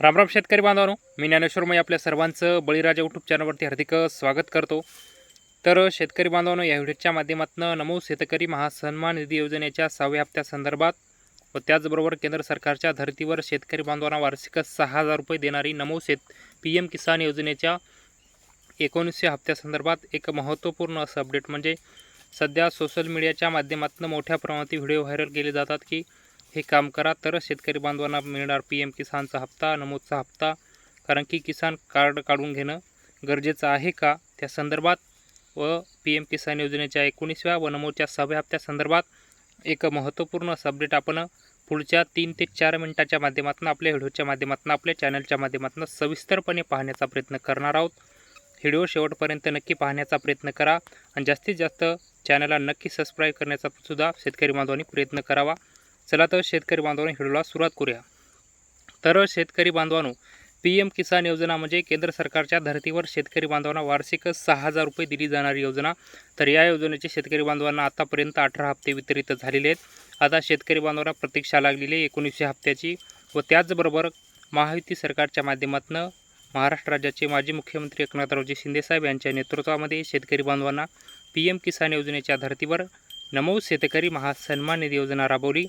रामराम शेतकरी बांधवानो. मी ज्ञानेश्वर मी आपल्या सर्वांचं बळीराजा यूट्यूब चॅनलवरती हार्दिक स्वागत करतो. तर शेतकरी बांधवानो या व्हिडिओच्या माध्यमातून नमो शेतकरी महासन्मान निधी योजनेच्या सहाव्या हप्त्यासंदर्भात व त्याचबरोबर केंद्र सरकारच्या धर्तीवर शेतकरी बांधवांना वार्षिक सहा हजार रुपये देणारी नमो शेत पी एम किसान योजनेच्या एकोणीसशे हप्त्यासंदर्भात एक महत्त्वपूर्ण असं अपडेट म्हणजे सध्या सोशल मीडियाच्या माध्यमातून मोठ्या प्रमाणात व्हिडिओ व्हायरल केले जातात की हे काम करा. तरच शेतकरी बांधवांना मिळणार पी एम किसानचा हप्ता नमूदचा हप्ता. कारण की किसान कार्ड काढून घेणं गरजेचं आहे का? त्या संदर्भात व पी एम किसान योजनेच्या एकोणीसव्या व नमूदच्या सहाव्या हप्त्यासंदर्भात एक महत्त्वपूर्ण असं अपडेट आपण पुढच्या तीन ते चार मिनिटाच्या माध्यमातून आपल्या व्हिडिओच्या माध्यमातून आपल्या चॅनलच्या माध्यमातून सविस्तरपणे पाहण्याचा प्रयत्न करणार आहोत. व्हिडिओ शेवटपर्यंत नक्की पाहण्याचा प्रयत्न करा. आणि जास्तीत जास्त चॅनलला नक्की सबस्क्राईब करण्याचा सुद्धा शेतकरी बांधवांनी प्रयत्न करावा. चला तर शेतकरी बांधवांनी व्हिडिओला सुरुवात करूया. तर शेतकरी बांधवांनो पी एम किसान योजना म्हणजे केंद्र सरकारच्या धर्तीवर शेतकरी बांधवांना वार्षिक सहा हजार रुपये दिली जाणारी योजना. तर या योजनेचे शेतकरी बांधवांना आतापर्यंत अठरा हप्ते वितरित झालेले आहेत. आता शेतकरी बांधवांना प्रतीक्षा लागलेली आहे एकोणीसशे हप्त्याची व त्याचबरोबर महायुती सरकारच्या माध्यमातून महाराष्ट्र राज्याचे माजी मुख्यमंत्री एकनाथरावजी शिंदेसाहेब यांच्या नेतृत्वामध्ये शेतकरी बांधवांना पी एम किसान योजनेच्या धर्तीवर नमो शेतकरी महासन्मान निधी योजना राबवली.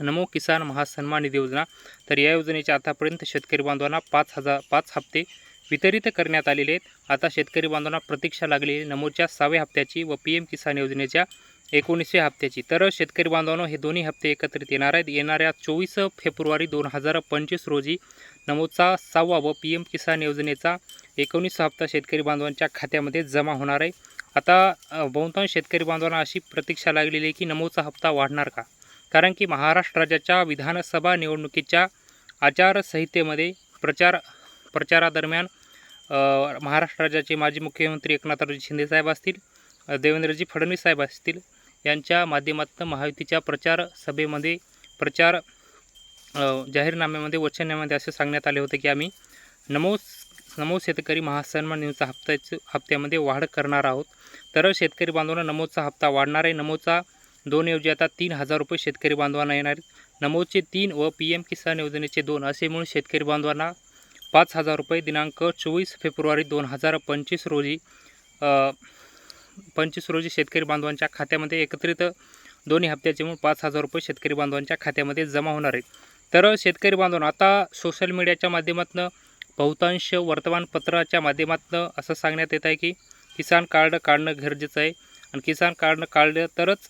नमो किसान महासन्मान निधी योजना. तर या योजनेच्या आतापर्यंत शेतकरी बांधवांना पाच हजार पाच हप्ते वितरित करण्यात आलेले आहेत. आता शेतकरी बांधवांना प्रतीक्षा लागलेली नमोच्या सहाव्या हप्त्याची व पी एम किसान योजनेच्या एकोणीसव्या हप्त्याची. तर शेतकरी बांधवांनो हे दोन्ही हप्ते एकत्रित येणार आहेत. येणाऱ्या चोवीस फेब्रुवारी दोन हजार पंचवीस रोजी नमोचा सहावा व पी एम किसान योजनेचा एकोणीस हप्ता शेतकरी बांधवांच्या खात्यामध्ये जमा होणार आहे. आता बहुतांश शेतकरी बांधवांना अशी प्रतीक्षा लागलेली आहे की नमोचा हप्ता वाढणार का? कारण की महाराष्ट्र राज्याच्या विधानसभा निवडणुकीच्या आचारसंहितेमध्ये प्रचार प्रचारादरम्यान महाराष्ट्र राज्याचे माजी मुख्यमंत्री एकनाथरावजी शिंदेसाहेब असतील देवेंद्रजी फडणवीस साहेब असतील यांच्या माध्यमातून महायुतीच्या प्रचार सभेमध्ये प्रचार जाहीरनाम्यामध्ये वचननाम्यामध्ये असे सांगण्यात आले होते की आम्ही नमो नमो शेतकरी महासन्मान निधीचा हप्त्याच हप्त्यामध्ये वाढ करणार आहोत. तर शेतकरी बांधवांना नमोचा हप्ता वाढणार आहे. नमोचा दोन ऐवजी आता तीन हजार रुपये शेतकरी बांधवांना येणार नमोदचे तीन व पी एम किसान योजनेचे दोन असे मिळून शेतकरी बांधवांना पाच हजार रुपये दिनांक चोवीस फेब्रुवारी दोन हजार पंचवीस रोजी पंचवीस रोजी शेतकरी बांधवांच्या खात्यामध्ये एकत्रित दोन्ही हप्त्याचे म्हणून पाच हजार रुपये शेतकरी बांधवांच्या खात्यामध्ये जमा होणार आहे तर शेतकरी बांधवांना आता सोशल मीडियाच्या माध्यमातून बहुतांश वर्तमानपत्राच्या माध्यमातून असं सांगण्यात येत आहे की किसान कार्ड काढणं गरजेचं आहे. आणि किसान कार्ड काढलं तरच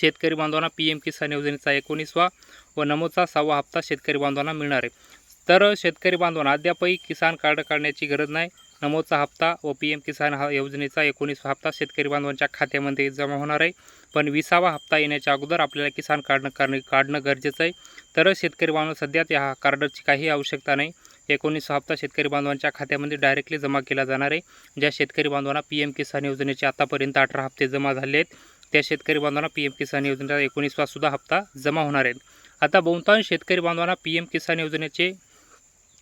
शेतकरी बांधवांना पी एम किसान योजनेचा एकोणीसवा व नमोचा सहावा हप्ता शेतकरी बांधवांना मिळणार आहे. तर शेतकरी बांधवांना अद्यापही किसान कार्ड काढण्याची गरज नाही. नमोचा हप्ता व पी एम किसान हा योजनेचा एकोणीसवा हप्ता शेतकरी बांधवांच्या खात्यामध्ये जमा होणार आहे. पण विसावा हप्ता येण्याच्या अगोदर आपल्याला किसान कार्ड करणे काढणं गरजेचं आहे. तर शेतकरी बांधव सध्या त्या कार्डची काही आवश्यकता नाही. एकोणीसवा हप्ता शेतकरी बांधवांच्या खात्यामध्ये डायरेक्टली जमा केला जाणार आहे. ज्या शेतकरी बांधवांना पी एम किसान योजनेचे आतापर्यंत अठरा हप्ते जमा झाले आहेत त्या शेतकरी बांधवांना पी एम किसान योजनेचा एकोणीसवा सुद्धा हप्ता जमा होणार आहेत. आता बहुतांश शेतकरी बांधवांना पी एम किसान योजनेचे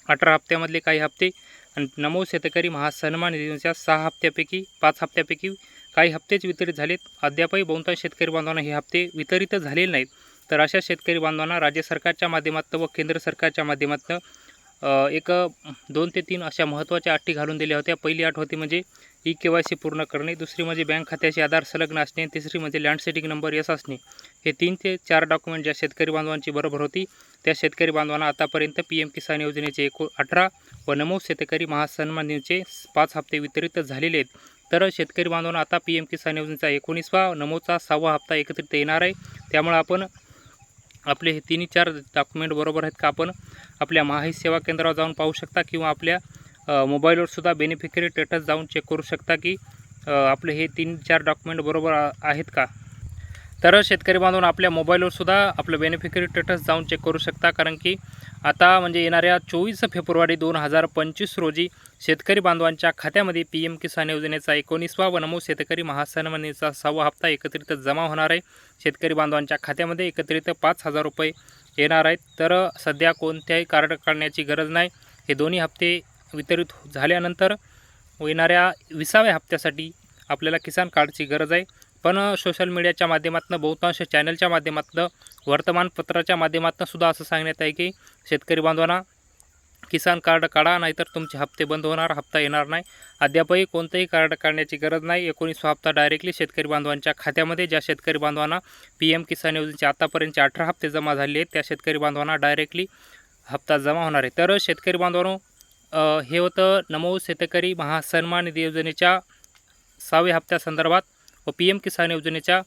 अठरा हप्त्यामधले काही हप्ते आणि नमो शेतकरी महासन्मान निधीच्या सहा हप्त्यापैकी पाच हप्त्यापैकी काही हप्तेच वितरित झालेत. अद्यापही बहुतांश शेतकरी बांधवांना हे हप्ते वितरित झालेले नाहीत. तर अशा शेतकरी बांधवांना राज्य सरकारच्या माध्यमातून व केंद्र सरकारच्या माध्यमातून एक दोन ते तीन अशा महत्त्वाच्या अटी घालून दिल्या होत्या. पहिली अट होती म्हणजे ई के वाय सी पूर्ण करणे. दुसरी म्हणजे बँक खात्याशी आधार संलग्न असणे. तिसरी म्हणजे लँड सेटिंग नंबर यस असणे. हे तीन ते चार डॉक्युमेंट ज्या शेतकरी बांधवांची बरोबर होती त्या शेतकरी बांधवांना आतापर्यंत पी एम किसान योजनेचे एको अठरा व नमो शेतकरी महासन्मान योजनेचे पाच हप्ते वितरित झालेले आहेत. तर शेतकरी बांधवांना आता पी एम किसान योजनेचा एकोणीसवा नमोचा सहावा हप्ता एकत्रित येणार आहे. त्यामुळे आपण आपले हे तिन्ही चार डॉक्युमेंट बरोबर आहेत का आपण आपल्या महाई सेवा केंद्रावर जाऊन पाहू शकता किंवा आपल्या मोबाईलवरसुद्धा बेनिफिकरी बेनिफिशरी स्टेटस जाऊन चेक करू शकता की आपले हे तीन चार डॉक्युमेंट बरोबर आहेत का? तर शेतकरी बांधून आपल्या मोबाईलवर सुद्धा आपलं बेनिफिशरी स्टेटस जाऊन चेक करू शकता. कारण की आता म्हणजे येणाऱ्या चोवीस फेब्रुवारी दोन हजार पंचवीस रोजी शेतकरी बांधवांच्या खात्यामध्ये पी एम किसान योजनेचा एकोणीसवा व नमो शेतकरी महासन्मानीचा सहावा हप्ता एकत्रित जमा होणार आहे. शेतकरी बांधवांच्या खात्यामध्ये एकत्रित पाच हजार रुपये येणार आहेत. तर सध्या कोणत्याही कार्ड काढण्याची गरज नाही. हे दोन्ही हप्ते वितरित झाल्यानंतर येणाऱ्या विसाव्या हप्त्यासाठी आपल्याला किसान कार्डची गरज आहे. पण सोशल मीडियाच्या माध्यमातून बहुतांश चॅनलच्या माध्यमातून वर्तमानपत्राच्या माध्यमातून सुद्धा असं सांगण्यात आहे की शेतकरी बांधवांना किसान कार्ड काढा नाहीतर तुमचे हप्ते बंद होणार हप्ता येणार नाही. अद्यापही कोणतंही कार्ड काढण्याची गरज नाही. एकोणीसवा हप्ता डायरेक्टली शेतकरी बांधवांच्या खात्यामध्ये ज्या शेतकरी बांधवांना पी एम किसान योजनेचे आतापर्यंतचे अठरा हप्ते जमा झाले आहेत त्या शेतकरी बांधवांना डायरेक्टली हप्ता जमा होणार आहे. तर शेतकरी बांधवांनो हे होतं नमो शेतकरी महासन्मान निधी योजनेच्या सहाव्या हप्त्यासंदर्भात व पी एम किसान योजनेच्या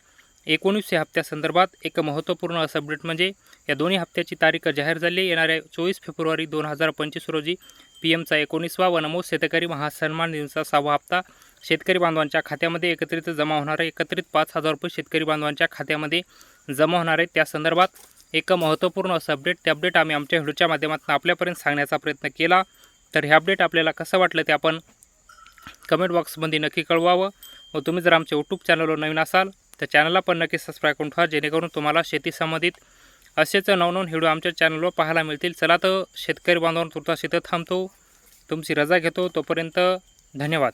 एकोणीसशे हप्त्यासंदर्भात एक महत्त्वपूर्ण असं अपडेट म्हणजे या दोन्ही हप्त्याची तारीख जाहीर झाली. येणाऱ्या चोवीस फेब्रुवारी दोन हजार पंचवीस रोजी पी एमचा एकोणीसवा व नमो शेतकरी महासन्मान निधीचा सहावा हप्ता शेतकरी बांधवांच्या खात्यामध्ये एकत्रित जमा होणार आहे. एकत्रित पाच हजार रुपये शेतकरी बांधवांच्या खात्यामध्ये जमा होणार आहे त्या संदर्भात एक महत्त्वपूर्ण असं अपडेट ते अपडेट आम्ही आमच्या व्हिडिओच्या माध्यमातून आपल्यापर्यंत सांगण्याचा प्रयत्न केला. तर हे अपडेट आपल्याला कसं वाटलं ते आपण कमेंट बॉक्समध्ये नक्की कळवावं. व तुम्ही जर आमच्या यूट्यूब चॅनलवर नवीन असाल तर चॅनलला पण नक्की सबस्क्राईब करून ठेवा जेणेकरून तुम्हाला शेती संबंधित असेच नवनवीन व्हिडिओ आमच्या चॅनलवर पाहायला मिळतील. चला तर शेतकरी बांधवांवर तुर्तास इथं थांबतो. तुमची रजा घेतो. तोपर्यंत धन्यवाद.